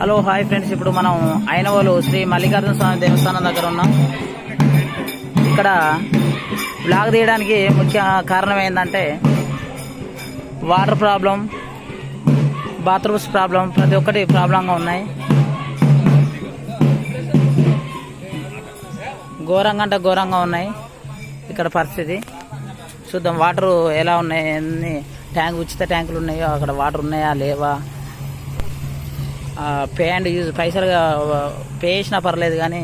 Hello hi friends. ఇప్పుడు మనం ఐనవోలు శ్రీ మల్లికార్జున స్వామి దేవస్థానం దగ్గర ఉన్నాం. ఇక్కడ బ్లాగ్ తీయడానికి ముఖ్య కారణం ఏంటంటే వాటర్ ప్రాబ్లం బాత్రూమ్స్ ప్రాబ్లం ప్రతి ఒక్కటి ప్రాబ్లంగా ఉన్నాయి. ఘోరంగా అంటే ఘోరంగా ఉన్నాయి ఇక్కడ పరిస్థితి. చూద్దాం వాటర్ ఎలా ఉన్నాయి అన్ని ట్యాంక్ ఉచిత ట్యాంకులు ఉన్నాయో? అక్కడ వాటర్ ఉన్నాయా లేవా? ప్యాంట్ యూజ్ పైసలుగా పే చేసినా పర్లేదు కానీ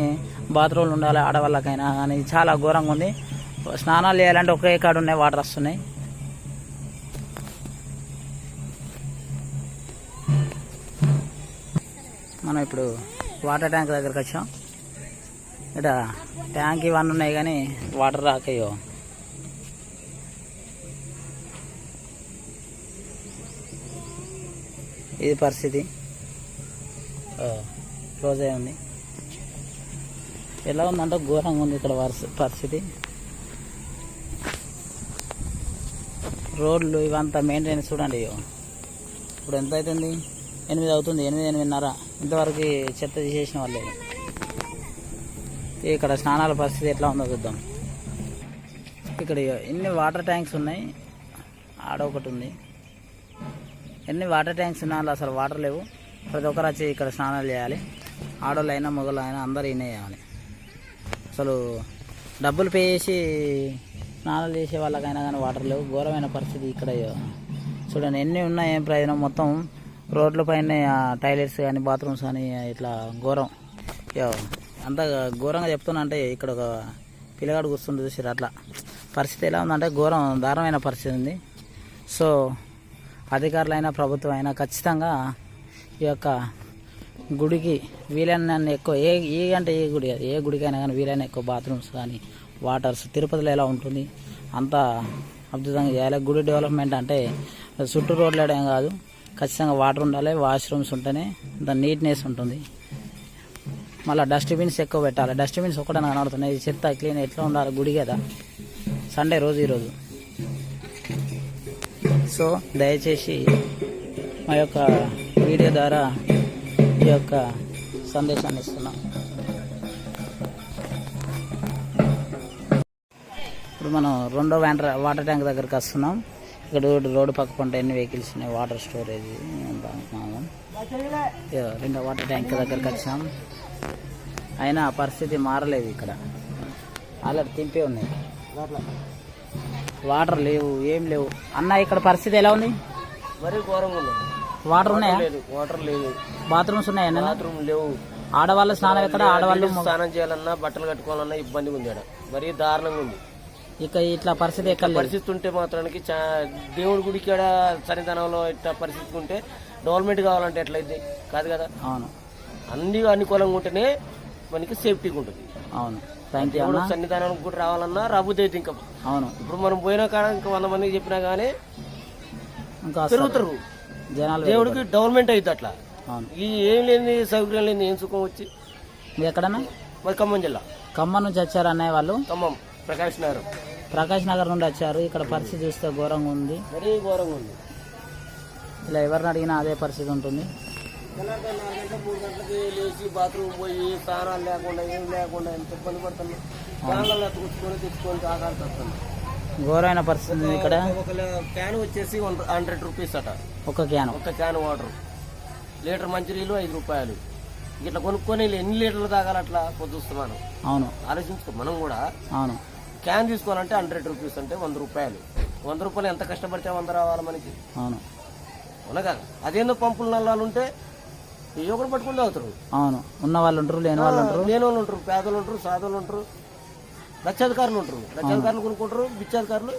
బాత్రూమ్లు ఉండాలి ఆడవాళ్ళకైనా కానీ చాలా ఘోరంగా ఉంది. స్నానాలు చేయాలంటే ఒకే కాడ ఉన్నాయి వాటర్ వస్తున్నాయి. మనం ఇప్పుడు వాటర్ ట్యాంక్ దగ్గరకు వచ్చాం. ఇక్కడ ట్యాంక్ ఇవన్నీ ఉన్నాయి కానీ వాటర్ రాకయ్యో. ఇది పరిస్థితి. క్లోజ్ అయి ఉంది. ఎలా ఉందంటే ఘోరంగా ఉంది ఇక్కడ పరిస్థితి. రోడ్లు ఇవంతా మెయింటెనెన్స్ చూడండి. ఇప్పుడు ఎంత అవుతుంది? ఎనిమిది అవుతుంది. ఎనిమిది ఎనిమిదిన్నర. ఇంతవరకు చెత్త తీసేసిన వాళ్ళే ఇక్కడ స్నానాల పరిస్థితి ఎట్లా ఉందో చూద్దాం. ఇక్కడ ఇగో ఎన్ని వాటర్ ట్యాంక్స్ ఉన్నాయి? ఆడ ఒకటి ఉంది. ఎన్ని వాటర్ ట్యాంక్స్ ఉన్నా అసలు వాటర్ లేవు. ప్రతి ఒక్కరు వచ్చి ఇక్కడ స్నానాలు చేయాలి. ఆడవాళ్ళు అయినా మొగలు అయినా అందరూ ఈయన చేయాలి. అసలు డబ్బులు పే చేసి స్నానాలు చేసే వాళ్ళకైనా కానీ వాటర్ లేవు. ఘోరమైన పరిస్థితి ఇక్కడ. చూడండి ఎన్ని ఉన్నా ఏం ప్రయోజనం? మొత్తం రోడ్ల పైన టాయిలెట్స్ కానీ బాత్రూమ్స్ కానీ ఇట్లా ఘోరం. యో, అంత ఘోరంగా చెప్తున్నా అంటే ఇక్కడ ఒక పిల్లగాడు కూర్చుంటే చూసారు అట్లా. పరిస్థితి ఎలా ఉందంటే ఘోరం దారుణమైన పరిస్థితి ఉంది. సో అధికారులైనా ప్రభుత్వం అయినా ఖచ్చితంగా ఈ యొక్క గుడికి వీలైన ఎక్కువ ఏ ఏ అంటే ఏ గుడి అది? ఏ గుడికైనా కానీ వీలైన ఎక్కువ బాత్రూమ్స్ కానీ వాటర్స్ తిరుపతిలో ఎలా ఉంటుంది? అంత అద్భుతంగా చేయాలి. గుడి డెవలప్మెంట్ అంటే చుట్టూ రోడ్లు వేయడం కాదు. ఖచ్చితంగా వాటర్ ఉండాలి వాష్రూమ్స్ ఉంటేనే దాని నీట్నెస్ ఉంటుంది. మళ్ళీ డస్ట్బిన్స్ ఎక్కువ పెట్టాలి. డస్ట్బిన్స్ ఒకటే కనబడుతున్నాయి. చెత్త క్లీన్ ఎట్లా ఉండాలి గుడి కదా సండే రోజు ఈరోజు సో దయచేసి మా యొక్క వీడియో ద్వారా ఈ యొక్క సందేశాన్ని ఇస్తున్నాం. ఇప్పుడు మనం రెండో వాటర్ వాటర్ ట్యాంక్ దగ్గరికి వస్తున్నాం. ఇక్కడ రోడ్డు రోడ్డు పక్క పంట ఎన్ని వెహికల్స్ ఉన్నాయి? వాటర్ స్టోరేజ్ రెండో వాటర్ ట్యాంక్ దగ్గరికి వచ్చాం. అయినా పరిస్థితి మారలేదు ఇక్కడ. ఆల్రెడీ తింపే ఉన్నాయి. వాటర్ లేవు ఏం లేవు. అన్న ఇక్కడ పరిస్థితి ఎలా ఉంది? మరీ ఘోరంగా ఉంది. వాటర్ ఉన్నాయా? లేదు వాటర్ లేదు. బాత్రూమ్స్ ఉన్నాయా అన్న? బాత్రూమ్ లేవు. ఆడవాళ్ళ స్నానం ఎక్కడ? ఆడవాళ్ళు స్నానం చేయాలన్నా బట్టలు కట్టుకోవాలన్నా ఇబ్బందిగా ఉంది ఆడ. మరీ దారుణంగా ఉంది. ఇక ఇట్లా పరిస్థితి ఎక్కడ లేదు. పరిస్థితి ఉంటే మాత్రానికి చా- దేవుడి గుడికి ఆడ సన్నిధానంలో ఇట్లా పరిస్థితి ఉంటే డెవలప్మెంట్ కావాలంటే ఎట్లయితే కాదు కదా? అవును. అన్ని అనుకూలంగా ఉంటేనే మనకి సేఫ్టీగా ఉంటుంది. అవును. థ్యాంక్ యూ దేవుడు సన్నిధానానికి కూడా రావాలన్నా రాబోతే అయితే ఇంకా. అవును. ఇప్పుడు మనం పోయిన కాడ ఇంకా వంద మందికి చెప్పినా కానీ ఇంకా. పెరుగుతారు జనాలు దేవుడికి డెవలప్మెంట్ అవుతుంది అట్లా. ఈ ఏం లేని సౌకర్యం లేని ఏం సుఖం వచ్చి? మీరు ఎక్కడన్నా? మరి ఖమ్మం జిల్లా. ఖమ్మం నుంచి వచ్చారు అన్నయ్య వాళ్ళు? ఖమ్మం. ప్రకాష్ నగర్. ప్రకాష్ నగర్ నుండి వచ్చారు. ఇక్కడ పరిస్థితి చూస్తే ఘోరంగా ఉంది. మరీ ఘోరంగా ఉంది. ఇలా ఎవరిని అడిగినా అదే పరిస్థితి ఉంటుంది. మూడు గంటలకి లేచి బాత్రూమ్ పోయి స్నానాలు లేకుండా ఏం లేకుండా ఎంత ఇబ్బంది పడుతున్నాం. స్నానాలు తెచ్చుకొని తెచ్చుకొని వస్తుంది ఘోరమైన పరిస్థితి ఇక్కడ. ఒక క్యాన్ వచ్చేసి హండ్రెడ్ రూపీస్ అట. ఒక క్యాన్. ఒక క్యాన్ వాటర్. లీటర్ మంచినీళ్ళు ఐదు రూపాయలు. ఇట్లా కొనుక్కొని ఎన్ని లీటర్లు తాగాలి అట్లా పొద్దుస్తున్నాను. అవును. ఆలోచించుకో మనం కూడా అవును. క్యాన్ తీసుకోవాలంటే హండ్రెడ్ రూపీస్ అంటే వంద రూపాయలు. వంద రూపాయలు ఎంత కష్టపడితే వంద రావాలి మనకి. అవును. అవునగా? అదేందో పంపుల నల్లాలు ఉంటే ఏ ఒకటి పట్టుకుని తాగుతారు అవును. ఉన్న వాళ్ళు ఉంటారు లేని వాళ్ళు ఉంటారు. లేని వాళ్ళు ఉంటారు పేదలు ఉంటారు సాధువులు ఉంటారు. లక్షాధికారులు ఉంటారు. లక్షాధికారులు కొనుక్కుంటారు బిచ్చాధికారులు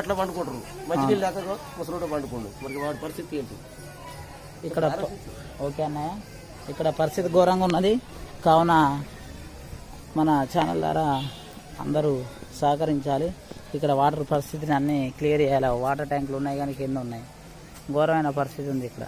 అట్లా పండుకుంటారు. మంచినీళ్ళు లేక ముసలుడు పండుకోండు. మరి వాడి పరిస్థితి ఏంటి? ఇక్కడ ఓకే అన్నయ్య. ఇక్కడ పరిస్థితి ఘోరంగా ఉన్నది. కావున మన ఛానల్ ద్వారా అందరూ సహకరించాలి. ఇక్కడ వాటర్ పరిస్థితిని అన్నీ క్లియర్ చేయాలి. వాటర్ ట్యాంకులు ఉన్నాయి కానీ కింద ఉన్నాయి. ఘోరమైన పరిస్థితి ఉంది ఇక్కడ.